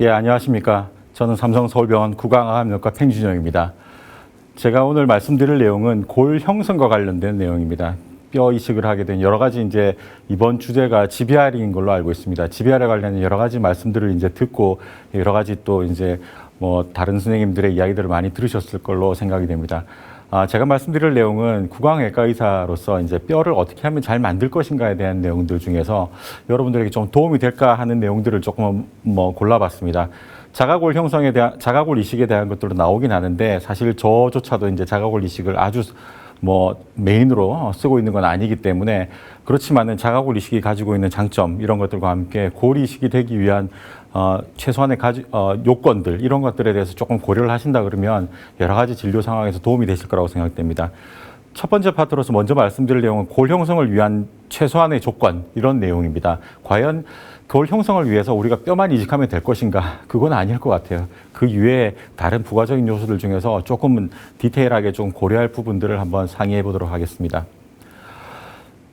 예, 안녕하십니까. 저는 삼성 서울병원 구강암내과 팽준영입니다. 제가 오늘 말씀드릴 내용은 골 형성과 관련된 내용입니다. 뼈 이식을 하게 된 여러 가지 이제 이번 주제가 GBR인 걸로 알고 있습니다. GBR에 관련된 여러 가지 말씀들을 이제 듣고 여러 가지 또 이제 뭐 다른 선생님들의 이야기들을 많이 들으셨을 걸로 생각이 됩니다. 아, 제가 말씀드릴 내용은 구강외과 의사로서 이제 뼈를 어떻게 하면 잘 만들 것인가에 대한 내용들 중에서 여러분들에게 좀 도움이 될까 하는 내용들을 조금 뭐 골라봤습니다. 자가골 형성에 대한 자가골 이식에 대한 것들도 나오긴 하는데 사실 저조차도 이제 자가골 이식을 아주 뭐 메인으로 쓰고 있는 건 아니기 때문에 그렇지만은 자가골 이식이 가지고 있는 장점 이런 것들과 함께 골 이식이 되기 위한 어, 최소한의 가지, 어, 요건들 이런 것들에 대해서 조금 고려를 하신다 그러면 여러 가지 진료 상황에서 도움이 되실 거라고 생각됩니다. 첫 번째 파트로서 먼저 말씀드릴 내용은 골 형성을 위한 최소한의 조건 이런 내용입니다. 과연 골 형성을 위해서 우리가 뼈만 이식하면 될 것인가? 그건 아닐 것 같아요. 그 이외에 다른 부가적인 요소들 중에서 조금은 디테일하게 좀 고려할 부분들을 한번 상의해 보도록 하겠습니다.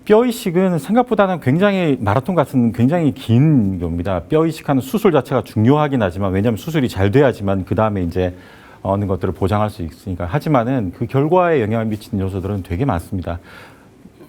뼈 이식은 생각보다는 굉장히 마라톤 같은 굉장히 긴 겁니다. 뼈 이식하는 수술 자체가 중요하긴 하지만 왜냐하면 수술이 잘 돼야지만 그 다음에 이제 어느 것들을 보장할 수 있으니까. 하지만은 그 결과에 영향을 미치는 요소들은 되게 많습니다.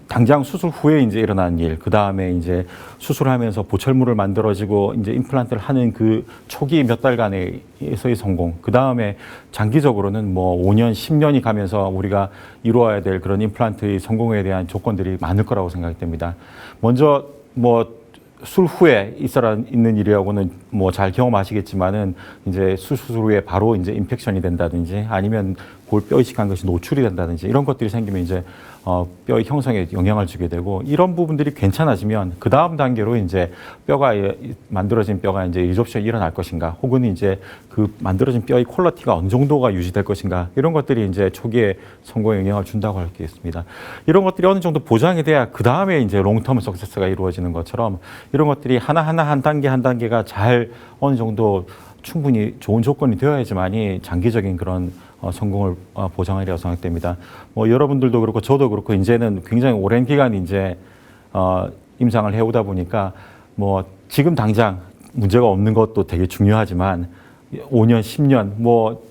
당장 수술 후에 이제 일어난 일, 그 다음에 이제 수술하면서 보철물을 만들어지고 이제 임플란트를 하는 그 초기 몇 달간에서의 성공, 그 다음에 장기적으로는 뭐 5년, 10년이 가면서 우리가 이루어야 될 그런 임플란트의 성공에 대한 조건들이 많을 거라고 생각됩니다. 먼저 뭐 술 후에 있어라 있는 일이라고는 뭐 잘 경험하시겠지만은 이제 수술 후에 바로 이제 인펙션이 된다든지 아니면 골뼈 이식한 것이 노출이 된다든지 이런 것들이 생기면 이제 어, 뼈의 형성에 영향을 주게 되고 이런 부분들이 괜찮아지면 그 다음 단계로 이제 뼈가 예, 만들어진 뼈가 이제 리접션이 일어날 것인가 혹은 이제 그 만들어진 뼈의 퀄러티가 어느 정도가 유지될 것인가 이런 것들이 이제 초기에 성공에 영향을 준다고 할 수 있습니다. 이런 것들이 어느 정도 보장이 돼야 그 다음에 이제 롱텀 석세스가 이루어지는 것처럼 이런 것들이 하나하나 한 단계 한 단계가 잘 어느 정도 충분히 좋은 조건이 되어야지만이 장기적인 그런 어, 성공을 어, 보장하리라고 생각됩니다. 뭐 여러분들도 그렇고 저도 그렇고 이제는 굉장히 오랜 기간 이제 어, 임상을 해오다 보니까 뭐 지금 당장 문제가 없는 것도 되게 중요하지만 5년, 10년 뭐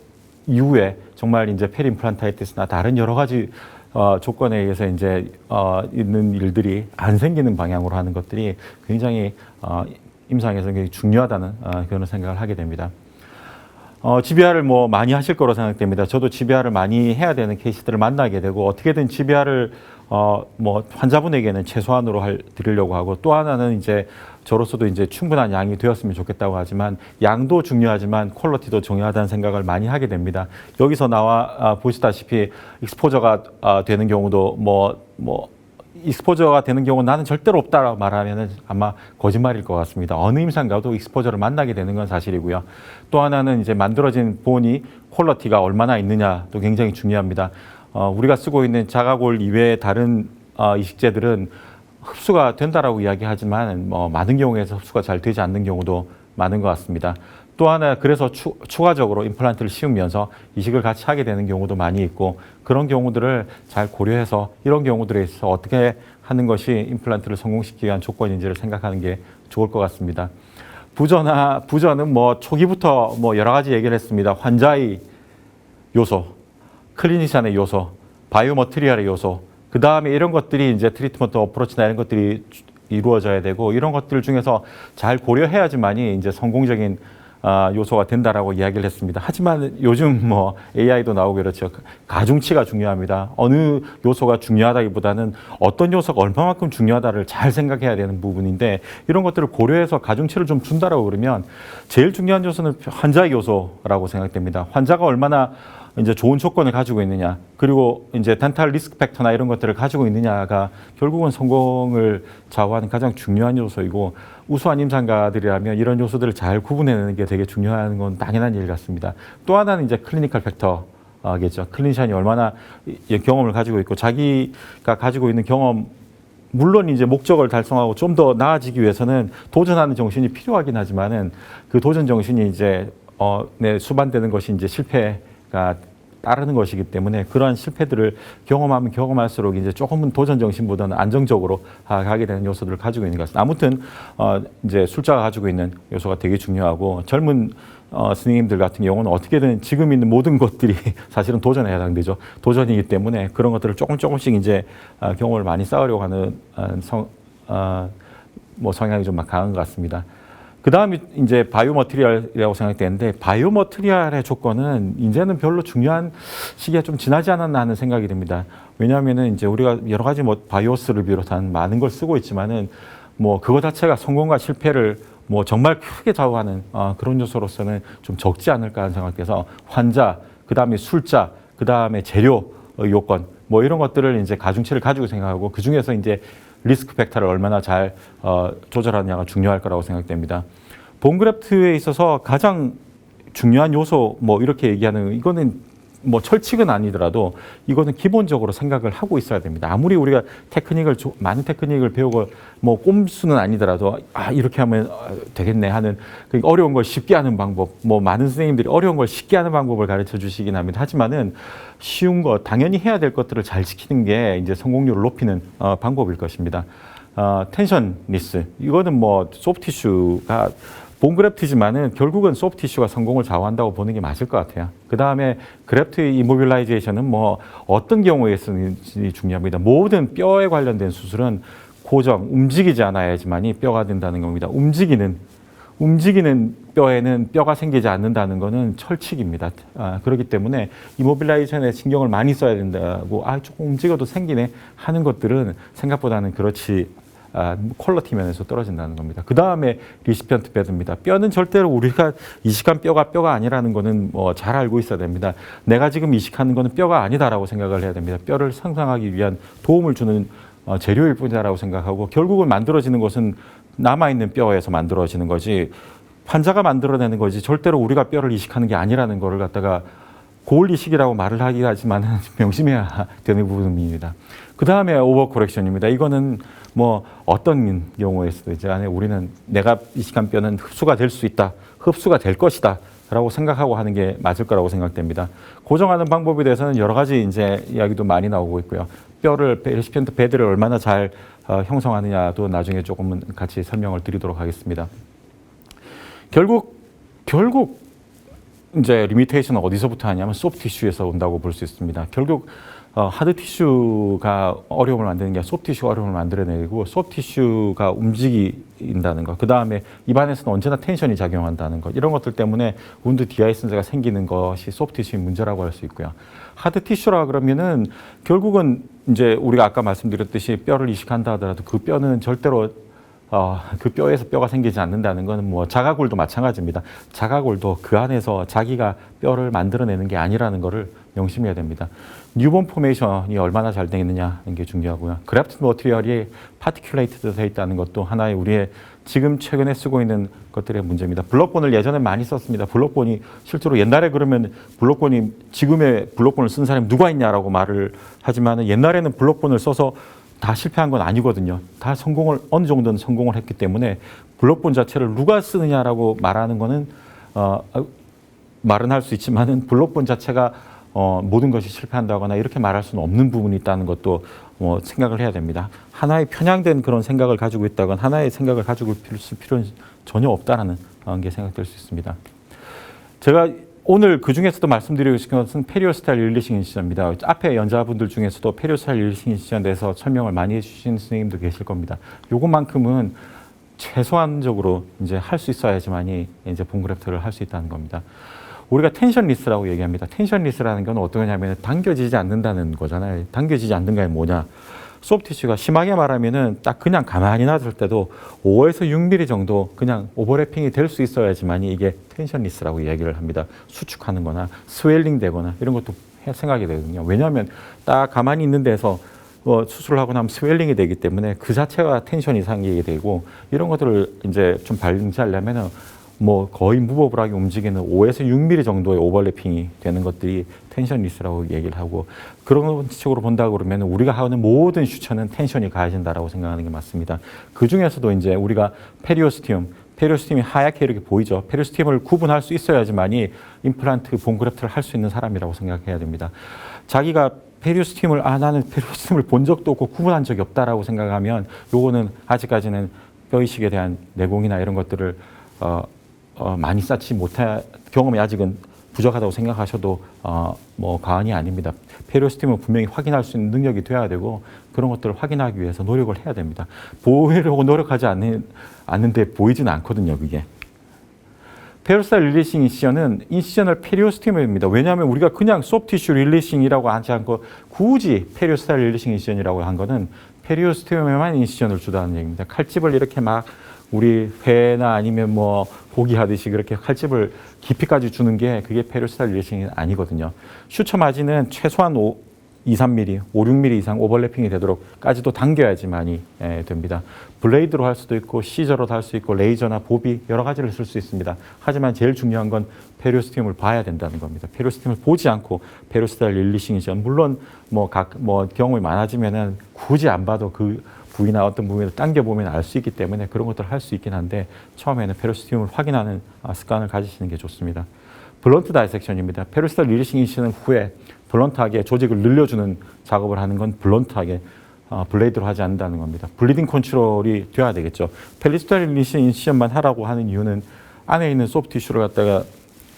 이후에 정말 이제 페림플란타이티스나 다른 여러 가지 어, 조건에 의해서 이제 어, 있는 일들이 안 생기는 방향으로 하는 것들이 굉장히 어, 임상에서 굉장히 중요하다는 어, 그런 생각을 하게 됩니다. 어, GBR을 뭐 많이 하실 거로 생각됩니다. 저도 GBR을 많이 해야 되는 케이스들을 만나게 되고 어떻게든 GBR을 어, 뭐 환자분에게는 최소한으로 할, 드리려고 하고 또 하나는 이제 저로서도 이제 충분한 양이 되었으면 좋겠다고 하지만 양도 중요하지만 퀄리티도 중요하다는 생각을 많이 하게 됩니다. 여기서 나와 아, 보시다시피 익스포저가 아, 되는 경우도 뭐, 뭐 익스포저가 되는 경우는 나는 절대로 없다라고 말하면 아마 거짓말일 것 같습니다. 어느 임상 가도 익스포저를 만나게 되는 건 사실이고요. 또 하나는 이제 만들어진 본이 퀄러티가 얼마나 있느냐도 굉장히 중요합니다. 어, 우리가 쓰고 있는 자가골 이외의 다른 어, 이식제들은 흡수가 된다라고 이야기하지만 뭐 많은 경우에서 흡수가 잘 되지 않는 경우도 많은 것 같습니다. 또 하나 그래서 추, 추가적으로 임플란트를 씌우면서 이식을 같이 하게 되는 경우도 많이 있고 그런 경우들을 잘 고려해서 이런 경우들에 있어서 어떻게 하는 것이 임플란트를 성공시키기 위한 조건인지를 생각하는 게 좋을 것 같습니다. 부전화 부전은 뭐 초기부터 뭐 여러 가지 얘기를 했습니다. 환자의 요소, 클리니션의 요소, 바이오머트리얼의 요소, 그 다음에 이런 것들이 이제 트리트먼트 어프로치나 이런 것들이 이루어져야 되고 이런 것들 중에서 잘 고려해야지만이 이제 성공적인 아, 요소가 된다라고 이야기를 했습니다. 하지만 요즘 뭐 AI도 나오고 그렇죠. 가중치가 중요합니다. 어느 요소가 중요하다기보다는 어떤 요소가 얼마만큼 중요하다를 잘 생각해야 되는 부분인데 이런 것들을 고려해서 가중치를 좀 준다라고 그러면 제일 중요한 요소는 환자의 요소라고 생각됩니다. 환자가 얼마나 이제 좋은 조건을 가지고 있느냐 그리고 이제 덴탈 리스크 팩터나 이런 것들을 가지고 있느냐가 결국은 성공을 좌우하는 가장 중요한 요소이고 우수한 임상가들이라면 이런 요소들을 잘 구분해내는 게 되게 중요한 건 당연한 일 같습니다. 또 하나는 이제 클리니컬 팩터. 겠죠. 클리니션이 얼마나 이 경험을 가지고 있고 자기가 가지고 있는 경험 물론 이제 목적을 달성하고 좀 더 나아지기 위해서는 도전하는 정신이 필요하긴 하지만은 그 도전 정신이 이제 어, 네, 수반되는 것이 이제 실패가 따르는 것이기 때문에 그러한 실패들을 경험하면 경험할수록 이제 조금은 도전 정신보다는 안정적으로 아, 가게 되는 요소들을 가지고 있는 것 같습니다. 아무튼 어, 이제 술자가 가지고 있는 요소가 되게 중요하고 젊은 어, 스님들 같은 경우는 어떻게든 지금 있는 모든 것들이 사실은 도전에 해당되죠. 도전이기 때문에 그런 것들을 조금 조금씩 이제 아, 경험을 많이 쌓으려고 하는 아, 성, 아, 뭐 성향이 좀 강한 것 같습니다. 그 다음이 이제 바이오 머티리얼이라고 생각되는데 바이오 머티리얼의 조건은 이제는 별로 중요한 시기가 좀 지나지 않았나 하는 생각이 듭니다. 왜냐하면은 이제 우리가 여러 가지 뭐 바이오스를 비롯한 많은 걸 쓰고 있지만은 뭐 그거 자체가 성공과 실패를 뭐 정말 크게 좌우하는 어, 그런 요소로서는 좀 적지 않을까 하는 생각돼서 환자, 그 다음에 술자, 그 다음에 재료 어, 요건 뭐 이런 것들을 이제 가중치를 가지고 생각하고 그 중에서 이제 리스크 벡터를 얼마나 잘 어, 조절하느냐가 중요할 거라고 생각됩니다. 본그래프트에 있어서 가장 중요한 요소 뭐 이렇게 얘기하는 이거는 뭐 철칙은 아니더라도 이거는 기본적으로 생각을 하고 있어야 됩니다. 아무리 우리가 테크닉을 조- 많은 테크닉을 배우고 뭐 꼼수는 아니더라도 아 이렇게 하면 어, 되겠네 하는 그 어려운 걸 쉽게 하는 방법 뭐 많은 선생님들이 어려운 걸 쉽게 하는 방법을 가르쳐 주시긴 합니다. 하지만은 쉬운 거 당연히 해야 될 것들을 잘 지키는 게 이제 성공률을 높이는 어, 방법일 것입니다. 어, 텐션 리스 이거는 뭐 소프티슈가 본그래프트지만은 결국은 소프티슈가 성공을 좌우한다고 보는 게 맞을 것 같아요. 그 다음에 그래프트 이모빌라이제이션은 뭐 어떤 경우에 쓰는지 중요합니다. 모든 뼈에 관련된 수술은 고정, 움직이지 않아야지만이 뼈가 된다는 겁니다. 움직이는 움직이는 뼈에는 뼈가 생기지 않는다는 것은 철칙입니다. 아, 그렇기 때문에 이모빌라이제이션에 신경을 많이 써야 된다고 아 조금 움직여도 생기네 하는 것들은 생각보다는 그렇지 아, 퀄리티 면에서 떨어진다는 겁니다. 그 다음에 리시피언트 베드입니다. 뼈는 절대로 우리가 이식한 뼈가 뼈가 아니라는 거는 뭐 잘 알고 있어야 됩니다. 내가 지금 이식하는 거는 뼈가 아니다라고 생각을 해야 됩니다. 뼈를 상상하기 위한 도움을 주는 어, 재료일 뿐이다라고 생각하고 결국은 만들어지는 것은 남아있는 뼈에서 만들어지는 거지 환자가 만들어내는 거지 절대로 우리가 뼈를 이식하는 게 아니라는 거를 갖다가 고울 이식이라고 말을 하긴 하지만 명심해야 되는 부분입니다. 그 다음에 오버 코렉션입니다. 이거는 뭐 어떤 경우에서도 이제 안에 우리는 내가 이식한 뼈는 흡수가 될 수 있다, 흡수가 될 것이다. 라고 생각하고 하는 게 맞을 거라고 생각됩니다. 고정하는 방법에 대해서는 여러 가지 이제 이야기도 많이 나오고 있고요. 뼈를 레시피언트 베드를 얼마나 잘 어, 형성하느냐도 나중에 조금은 같이 설명을 드리도록 하겠습니다. 결국 결국 이제 리미테이션은 어디서부터 하냐면 소프트 티슈에서 온다고 볼 수 있습니다. 결국 어, 하드 티슈가 어려움을 만드는 게 소프트 티슈가 어려움을 만들어내고 소프트 티슈가 움직인다는 것. 그 다음에 입안에서는 언제나 텐션이 작용한다는 것. 이런 것들 때문에 운드 디아이슨스가 생기는 것이 소프트 티슈의 문제라고 할 수 있고요. 하드 티슈라 그러면은 결국은 이제 우리가 아까 말씀드렸듯이 뼈를 이식한다 하더라도 그 뼈는 절대로 어, 그 뼈에서 뼈가 생기지 않는다는 것은 뭐 자가골도 마찬가지입니다. 자가골도 그 안에서 자기가 뼈를 만들어내는 게 아니라는 것을 명심해야 됩니다. 뉴본 포메이션이 얼마나 잘 되겠느냐는 게 중요하고요. 그래프트 머티리얼이 파티큘레이트드 되어 있다는 것도 하나의 우리의 지금 최근에 쓰고 있는 것들의 문제입니다. 블록본을 예전에 많이 썼습니다. 블록본이 실제로 옛날에 그러면 블록본이 지금의 블록본을 쓴 사람이 누가 있냐라고 말을 하지만 옛날에는 블록본을 써서 다 실패한 건 아니거든요. 다 성공을 어느 정도는 성공을 했기 때문에 블록본 자체를 누가 쓰느냐라고 말하는 거는 어, 말은 할 수 있지만은 블록본 자체가 어, 모든 것이 실패한다거나 이렇게 말할 수는 없는 부분이 있다는 것도 뭐 생각을 해야 됩니다. 하나의 편향된 그런 생각을 가지고 있다건 하나의 생각을 가지고 있을 필요는 전혀 없다라는 어, 게 생각될 수 있습니다. 제가 오늘 그 중에서도 말씀드리고 싶은 것은 페리오 스타일 릴리싱 인시전입니다. 앞에 연자분들 중에서도 페리오 스타일 릴리싱 인시전에 대해서 설명을 많이 해주신 선생님도 계실 겁니다. 요것만큼은 최소한적으로 이제 할 수 있어야지만이 이제 본그래프트를 할 수 있다는 겁니다. 우리가 텐션 리스라고 얘기합니다. 텐션 리스라는 건 어떤 거냐면 당겨지지 않는다는 거잖아요. 당겨지지 않는 게 뭐냐? 소프티슈가 심하게 말하면은 딱 그냥 가만히 놔둘 때도 5에서 6mm 정도 그냥 오버래핑이 될 수 있어야지만이 이게 텐션 리스라고 이야기를 합니다. 수축하는 거나 스웰링 되거나 이런 것도 해- 생각이 되거든요. 왜냐하면 딱 가만히 있는 데서 어, 수술을 하고 나면 스웰링이 되기 때문에 그 자체가 텐션이 생기게 되고 이런 것들을 이제 좀 발견하려면은 뭐 거의 무버블하게 움직이는 5에서 6mm 정도의 오버래핑이 되는 것들이 텐션 리스라고 얘기를 하고 그런 식으로 본다 그러면 우리가 하는 모든 슈처는 텐션이 가해진다라고 생각하는 게 맞습니다. 그 중에서도 이제 우리가 페리오스티움 페리오스팀이 하얗게 이렇게 보이죠. 페리오스팀을 구분할 수 있어야지만이 임플란트 본그래프트를 할 수 있는 사람이라고 생각해야 됩니다. 자기가 페리오스팀을 아 나는 페리오스팀을 본 적도 없고 구분한 적이 없다라고 생각하면 요거는 아직까지는 뼈 이식에 대한 내공이나 이런 것들을 어, 어, 많이 쌓지 못한 경험이 아직은 부족하다고 생각하셔도 어, 뭐 과언이 아닙니다. 페리오스팀은 분명히 확인할 수 있는 능력이 돼야 되고 그런 것들을 확인하기 위해서 노력을 해야 됩니다. 보호하려고 노력하지 않는, 않는데 보이지는 않거든요, 그게. 페리오스탈 릴리싱 인시전은 인시전을 페리오스팀입니다. 왜냐하면 우리가 그냥 소프티슈 릴리싱이라고 하지 않고 굳이 페리오스탈 릴리싱 인시전이라고 한 거는 페리오스팀에만 인시전을 주다는 얘기입니다. 칼집을 이렇게 막 우리 회나 아니면 뭐 고기 하듯이 그렇게 칼집을 깊이까지 주는 게 그게 페리오스탈 릴리싱이 아니거든요. 슈처 마진은 최소한 5, 2, 3mm, 5, 6mm 이상 오버래핑이 되도록까지도 당겨야지만이 예, 됩니다. 블레이드로 할 수도 있고 시저로도 할수 있고 레이저나 보비 여러 가지를 쓸 수 있습니다. 하지만 제일 중요한 건 페리오스팀을 봐야 된다는 겁니다. 페리오스팀을 보지 않고 페리오스탈 릴리싱이죠. 물론 뭐 각뭐 경험이 많아지면은 굳이 안 봐도 그 부위나 어떤 부위를 당겨 보면 알 수 있기 때문에 그런 것들을 할 수 있긴 한데 처음에는 페리오스팀을 확인하는 아, 습관을 가지시는 게 좋습니다. 블런트 다이섹션입니다. 페리오스탈 릴리싱 이시는 후에 블런트하게 조직을 늘려주는 작업을 하는 건 블런트하게 어, 블레이드로 하지 않는다는 겁니다. 블리딩 컨트롤이 돼야 되겠죠. 펠리스탈 릴리싱 인시션만 하라고 하는 이유는 안에 있는 소프트 티슈를 갖다가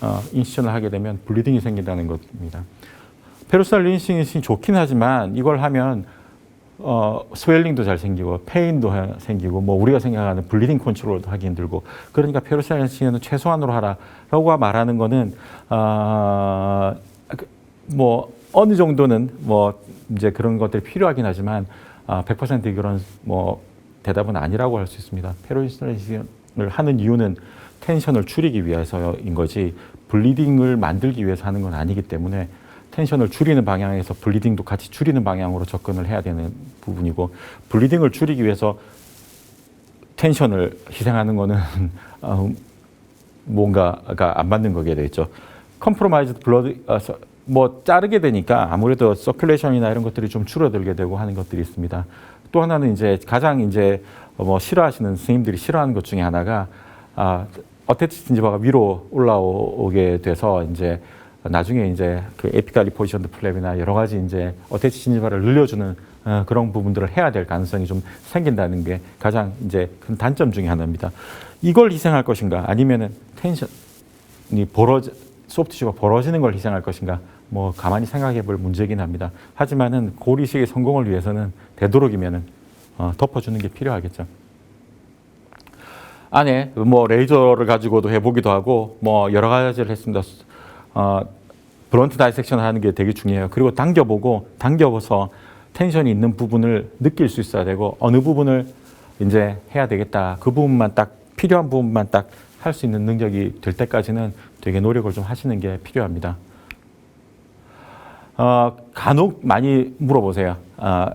어, 인시션을 하게 되면 블리딩이 생긴다는 겁니다. 페리스탈 릴리싱 인시션이 좋긴 하지만 이걸 하면 어, 스웰링도 잘 생기고 페인도 하- 생기고 뭐 우리가 생각하는 블리딩 컨트롤도 하기 힘들고 그러니까 페로사이언스는 최소한으로 하라라고 말하는 거는 아, 그, 뭐 어느 정도는 뭐 이제 그런 것들이 필요하긴 하지만 아, 100% 그런 뭐 대답은 아니라고 할 수 있습니다. 페로사이언을 하는 이유는 텐션을 줄이기 위해서인 거지 블리딩을 만들기 위해서 하는 건 아니기 때문에 텐션을 줄이는 방향에서 블리딩도 같이 줄이는 방향으로 접근을 해야 되는 부분이고 블리딩을 줄이기 위해서 텐션을 희생하는 거는 어, 뭔가가 안 맞는 거게 되겠죠. 컴프로마이즈 블러드 뭐 자르게 되니까 아무래도 서큘레이션이나 이런 것들이 좀 줄어들게 되고 하는 것들이 있습니다. 또 하나는 이제 가장 이제 뭐 싫어하시는 선생님들이 싫어하는 것 중에 하나가 아, 어태치 진지바가 위로 올라오게 돼서 이제 나중에 이제 그 에피칼 리 포지션드 플랩이나 여러 가지 이제 어태치 진지바를 늘려주는 어, 그런 부분들을 해야 될 가능성이 좀 생긴다는 게 가장 이제 큰 단점 중에 하나입니다. 이걸 희생할 것인가 아니면은 텐션이 벌어져 소프트티슈가 벌어지는 걸 희생할 것인가 뭐 가만히 생각해 볼 문제긴 합니다. 하지만은 고리식의 성공을 위해서는 되도록이면은 어, 덮어주는 게 필요하겠죠. 안에 뭐 레이저를 가지고도 해보기도 하고 뭐 여러 가지를 했습니다. 어, 브런트 다이섹션을 하는 게 되게 중요해요. 그리고 당겨보고 당겨서 텐션이 있는 부분을 느낄 수 있어야 되고 어느 부분을 이제 해야 되겠다. 그 부분만 딱 필요한 부분만 딱 할 수 있는 능력이 될 때까지는 되게 노력을 좀 하시는 게 필요합니다. 어, 간혹 많이 물어보세요. 아,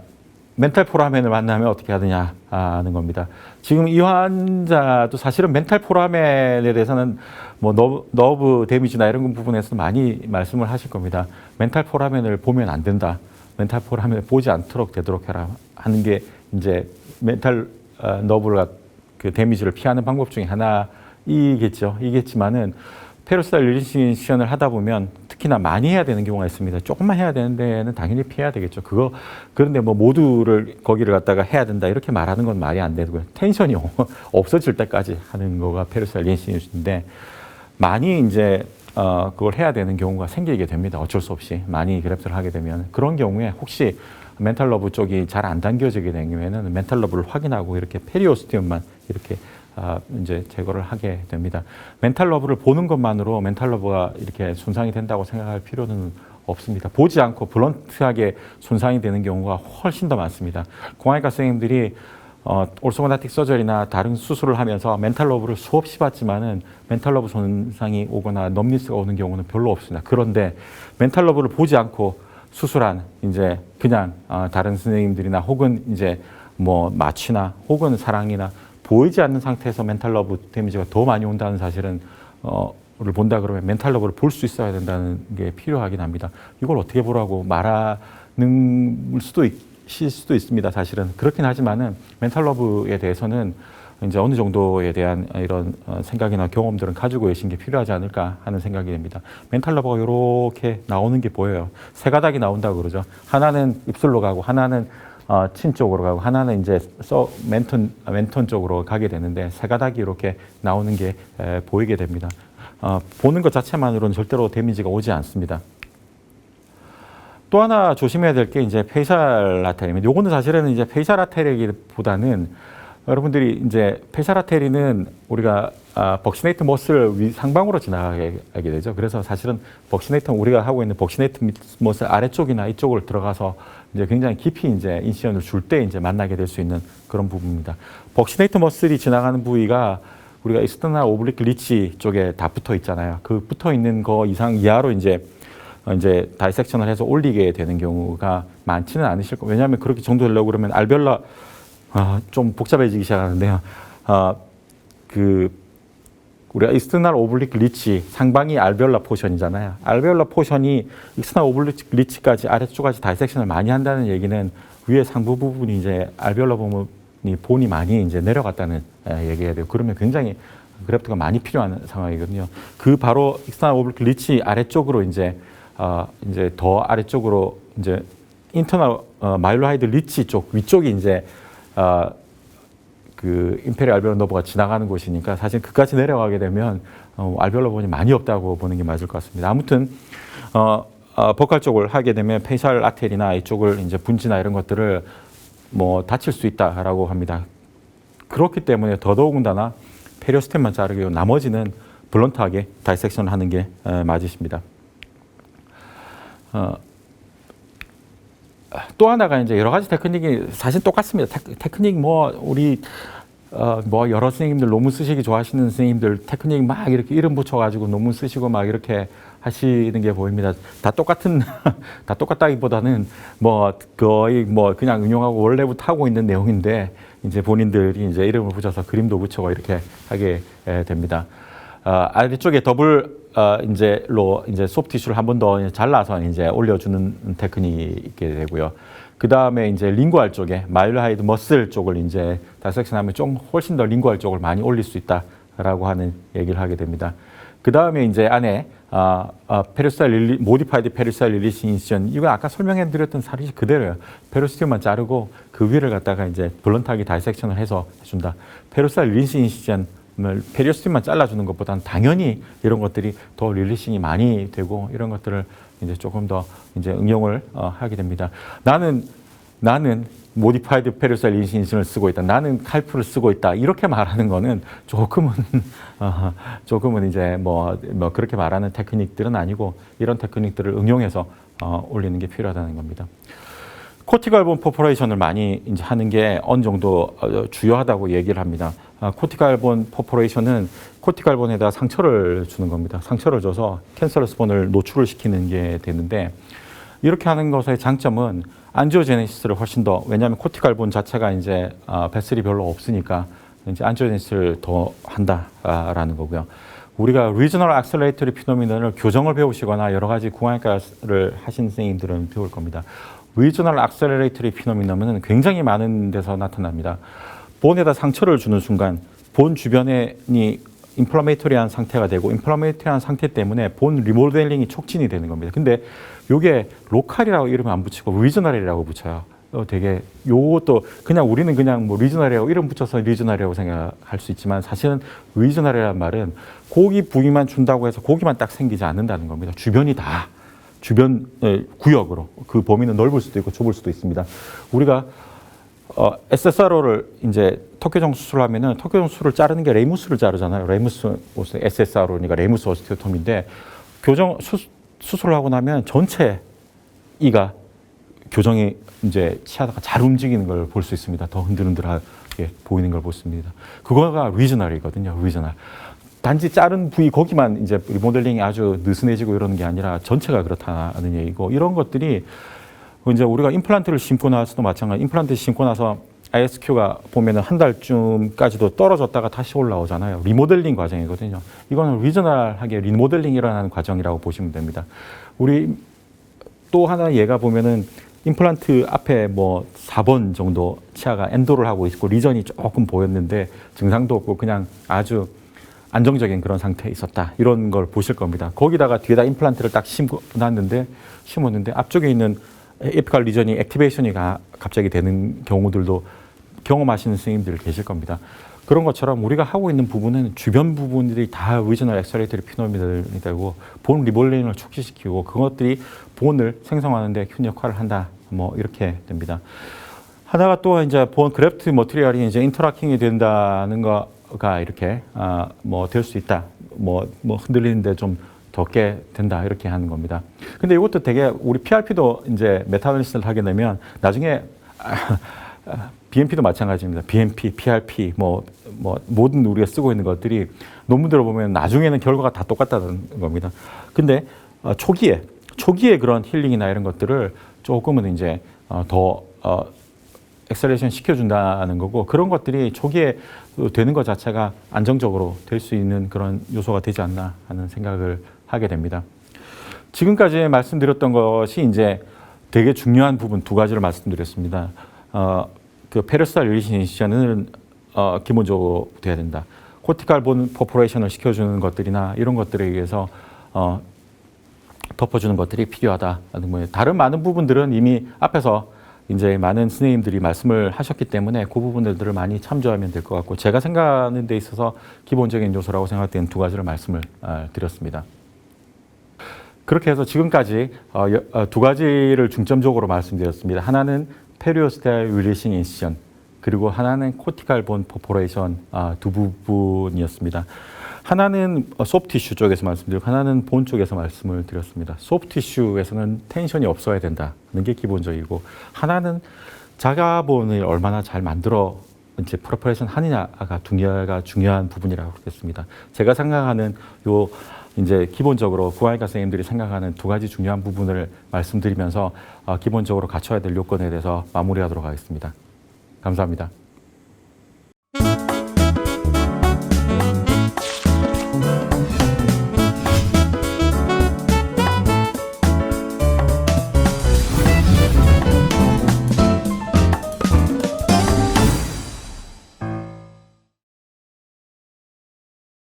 멘탈 포라멘을 만나면 어떻게 하느냐 하는 겁니다. 지금 이 환자도 사실은 멘탈 포라멘에 대해서는 뭐 너브, 너브 데미지나 이런 부분에서 많이 말씀을 하실 겁니다. 멘탈 포라멘을 보면 안 된다. 멘탈 포라멘을 보지 않도록 되도록 해라 하는 게 이제 멘탈 어, 너브가 그 데미지를 피하는 방법 중에 하나이겠죠. 이겠지만은 페로스탈 릴리시션을 하다 보면 특히나 많이 해야 되는 경우가 있습니다. 조금만 해야 되는 데는 당연히 피해야 되겠죠. 그거 그런데 뭐 모두를 거기를 갖다가 해야 된다 이렇게 말하는 건 말이 안 되고요. 텐션이 없어질 때까지 하는 거가 페로스탈 릴리시션인데 많이 이제 어, 그걸 해야 되는 경우가 생기게 됩니다. 어쩔 수 없이 많이 그랩스를 하게 되면 그런 경우에 혹시 멘탈 러브 쪽이 잘 안 당겨지게 되면은 멘탈 러브를 확인하고 이렇게 페리오스티움만 이렇게 아, 이제 제거를 하게 됩니다. 멘탈 러브를 보는 것만으로 멘탈 러브가 이렇게 손상이 된다고 생각할 필요는 없습니다. 보지 않고 블런트하게 손상이 되는 경우가 훨씬 더 많습니다. 공학과 선생님들이 어, 올소고나틱 서저리나 다른 수술을 하면서 멘탈 러브를 수없이 봤지만은 멘탈 러브 손상이 오거나 넘니스가 오는 경우는 별로 없습니다. 그런데 멘탈 러브를 보지 않고 수술한 이제 그냥 어, 다른 선생님들이나 혹은 이제 뭐 마취나 혹은 사랑이나 보이지 않는 상태에서 멘탈 러브 데미지가 더 많이 온다는 사실은 어, 를 본다 그러면 멘탈 러브를 볼 수 있어야 된다는 게 필요하긴 합니다. 이걸 어떻게 보라고 말하는 수도 있, 실 수도 있습니다. 사실은 그렇긴 하지만은 멘탈 러브에 대해서는 이제 어느 정도에 대한 이런 어, 생각이나 경험들은 가지고 계신 게 필요하지 않을까 하는 생각이 듭니다. 멘탈 러버가 이렇게 나오는 게 보여요. 세 가닥이 나온다고 그러죠. 하나는 입술로 가고 하나는 어, 친 쪽으로 가고 하나는 이제 서 멘톤 멘톤 쪽으로 가게 되는데 세 가닥이 이렇게 나오는 게 에, 보이게 됩니다. 어, 보는 것 자체만으로는 절대로 데미지가 오지 않습니다. 또 하나 조심해야 될 게 이제 페이셜 아테리입니다. 요거는 사실은 이제 페이셜 아테리기보다는 여러분들이 이제 페이셜 아테리는 우리가 아, 벅시네이트 머슬 위 상방으로 지나가게 되죠. 그래서 사실은 벅시네이터 우리가 하고 있는 벅시네이트 머슬 아래쪽이나 이쪽으로 들어가서 이제 굉장히 깊이 이제 인시전을 줄 때 이제 만나게 될 수 있는 그런 부분입니다. 벅시네이트 머슬이 지나가는 부위가 우리가 이스터나 오블릭 리치 쪽에 다 붙어 있잖아요. 그 붙어 있는 거 이상 이하로 이제 어, 이제 다이섹션을 해서 올리게 되는 경우가 많지는 않으실 거예요. 왜냐하면 그렇게 정도 되려고 그러면 알벨라 아, 좀 복잡해지기 시작하는데요. 아, 그 우리가 이스트널 오블릭 리치 상방이 알베올라 포션이잖아요. 알베올라 포션이 이스트널 오블릭 리치까지 아래쪽까지 다이섹션을 많이 한다는 얘기는 위에 상부 부분이 이제 알베올라 부분이 본이 많이 이제 내려갔다는 에, 얘기가 돼요. 그러면 굉장히 그래프트가 많이 필요한 상황이거든요. 그 바로 익스트널 오블릭 리치 아래쪽으로 이제 어, 이제 더 아래쪽으로 이제 인터널 어, 마일로하이드 리치 쪽 위쪽이 이제 어, 그 임페리 알베올라 너버가 지나가는 곳이니까 사실 그까지 내려가게 되면 어, 부분이 많이 없다고 보는 게 맞을 것 같습니다. 아무튼 어, 어, 버칼 쪽을 하게 되면 페이셜 아텔이나 이쪽을 이제 분지나 이런 것들을 뭐 다칠 수 있다라고 합니다. 그렇기 때문에 더더군다나 페리오스템만 자르고 나머지는 블런트하게 다이섹션 하는 게 에, 맞으십니다. 어, 또 하나가 이제 여러 가지 테크닉이 사실 똑같습니다. 테, 테크닉 뭐 우리 어, 뭐 여러 선생님들 논문 쓰시기 좋아하시는 선생님들 테크닉 막 이렇게 이름 붙여가지고 논문 쓰시고 막 이렇게 하시는 게 보입니다. 다 똑같은 다 똑같다기보다는 뭐 거의 뭐 그냥 응용하고 원래부터 하고 있는 내용인데 이제 본인들이 이제 이름을 붙여서 그림도 붙이고 이렇게 하게 에, 됩니다. 어, 아래쪽에 더블 어, 이제로 이제 소프트 티슈를 한 번 더 잘라서 이제 올려주는 테크닉이 있게 되고요. 그 다음에 이제 링구알 쪽에 마일로하이드 머슬 쪽을 이제 다섹션하면 좀 훨씬 더 링구알 쪽을 많이 올릴 수 있다라고 하는 얘기를 하게 됩니다. 그 다음에 이제 안에 아, 아, 페르사일 릴리, 모디파이드 페르사일 릴리싱 인시전 이거 아까 설명해 드렸던 사실이 그대로예요. 페로스티만 자르고 그 위를 갖다가 이제 블런트하게 다이섹션을 해서 해준다. 페르사일 릴리싱 인시전 을 페리오스틴만 잘라주는 것보다는 당연히 이런 것들이 더 릴리싱이 많이 되고 이런 것들을 이제 조금 더 이제 응용을 어, 하게 됩니다. 나는 나는 모디파이드 페리오사일 인신을 쓰고 있다. 나는 칼프를 쓰고 있다. 이렇게 말하는 거는 조금은 어, 조금은 이제 뭐, 뭐 그렇게 말하는 테크닉들은 아니고 이런 테크닉들을 응용해서 어, 올리는 게 필요하다는 겁니다. 코티갈본 포퍼레이션을 많이 이제 하는 게 어느 정도 어, 주요하다고 얘기를 합니다. 아, 코티갈본 포퍼레이션은 코티갈본에다 상처를 주는 겁니다. 상처를 줘서 캔서러스 본을 노출을 시키는 게 되는데 이렇게 하는 것의 장점은 안지오제네시스를 훨씬 더 왜냐하면 코티갈본 자체가 이제 아, 배슬이 별로 없으니까 이제 안지오제네시스를 더 한다라는 거고요. 우리가 리저널 악셀레이터리 피노미널을 교정을 배우시거나 여러 가지 궁합과를 하신 선생님들은 배울 겁니다. 리저널 악셀레이터리 피노미널은 굉장히 많은 데서 나타납니다. 본에다 상처를 주는 순간 본 주변에 인플라메이토리한 상태가 되고 인플라메이토리한 상태 때문에 본 리모델링이 촉진이 되는 겁니다. 근데 요게 로컬이라고 이름 안 붙이고 리저널이라고 붙여요. 어, 되게 요것도 그냥 우리는 그냥 뭐 리저널이라고 이름 붙여서 리저널이라고 생각할 수 있지만 사실은 리저널이라는 말은 고기 부위만 준다고 해서 고기만 딱 생기지 않는다는 겁니다. 주변이 다 주변 구역으로 그 범위는 넓을 수도 있고 좁을 수도 있습니다. 우리가 어, SSRO를 이제 턱교 정 수술하면은 턱교 정 수술을 자르는 게 레이무스를 자르잖아요. 레이무스 SSRO니까 레이무스 오스티오톰인데 교정 수, 수술을 하고 나면 전체 이가 교정이 이제 치아가 잘 움직이는 걸 볼 수 있습니다. 더 흔들흔들하게 보이는 걸 보습니다. 그거가 리저널이거든요. 리저널. 단지 자른 부위 거기만 이제 리모델링이 아주 느슨해지고 이러는 게 아니라 전체가 그렇다는 얘기고 이런 것들이 이제 우리가 임플란트를 심고 나서도 마찬가지. 임플란트 심고 나서 ISQ가 보면은 한 달쯤까지도 떨어졌다가 다시 올라오잖아요. 리모델링 과정이거든요. 이거는 리저널하게 리모델링이 일어나는 과정이라고 보시면 됩니다. 우리 또 하나 얘가 보면은 임플란트 앞에 뭐 4번 정도 치아가 엔도를 하고 있고 리전이 조금 보였는데 증상도 없고 그냥 아주 안정적인 그런 상태에 있었다. 이런 걸 보실 겁니다. 거기다가 뒤에다 임플란트를 딱 심고 놨는데 심었는데 앞쪽에 있는 에피칼 리전이 액티베이션이 가- 갑자기 되는 경우들도 경험하시는 선생님들 계실 겁니다. 그런 것처럼 우리가 하고 있는 부분은 주변 부분들이 다 리저널 엑셀레이터리 피노미들이 되고 본 리볼레인을 촉진시키고 그것들이 본을 생성하는데 큰 역할을 한다. 뭐 이렇게 됩니다. 하나가 또 이제 본 그래프트 머티리얼이 이제 인터락킹이 된다는 거가 이렇게 아, 뭐 될 수 있다. 뭐, 뭐 흔들리는데 좀 덮게 된다. 이렇게 하는 겁니다. 근데 이것도 되게 우리 PRP도 이제 메타널리스트를 하게 되면 나중에 아, BMP도 마찬가지입니다. BMP, PRP, 뭐, 뭐, 모든 우리가 쓰고 있는 것들이 논문들을 보면 나중에는 결과가 다 똑같다는 겁니다. 근데 어, 초기에, 초기에 그런 힐링이나 이런 것들을 조금은 이제 어, 더 어, 엑셀레이션 시켜준다는 거고 그런 것들이 초기에 되는 것 자체가 안정적으로 될 수 있는 그런 요소가 되지 않나 하는 생각을 하게 됩니다. 지금까지 말씀드렸던 것이 이제 되게 중요한 부분 두 가지를 말씀드렸습니다. 어, 그 페르스탈 릴리시션은 어, 기본적으로 돼야 된다. 코티칼 본 포포레이션을 시켜주는 것들이나 이런 것들에 의해서 어, 덮어주는 것들이 필요하다는 거예요. 다른 많은 부분들은 이미 앞에서 이제 많은 선생님들이 말씀을 하셨기 때문에 그 부분들을 많이 참조하면 될 것 같고 제가 생각하는 데 있어서 기본적인 요소라고 생각되는 두 가지를 말씀을 아, 드렸습니다. 그렇게 해서 지금까지 어, 여- 어, 두 가지를 중점적으로 말씀드렸습니다. 하나는 페리오스텔 릴리싱 인시션 그리고 하나는 코티칼 본 포포레이션 아, 두 부분이었습니다. 하나는 어, 소프티슈 쪽에서 말씀드리고 하나는 본 쪽에서 말씀을 드렸습니다. 소프티슈에서는 텐션이 없어야 된다는 게 기본적이고 하나는 자가본을 얼마나 잘 만들어 이제 프로퍼레이션 하느냐가 중요가 중요한 부분이라고 그랬습니다. 제가 생각하는 요 이제 기본적으로 구안의과 선생님들이 생각하는 두 가지 중요한 부분을 말씀드리면서 어, 기본적으로 갖춰야 될 요건에 대해서 마무리하도록 하겠습니다. 감사합니다.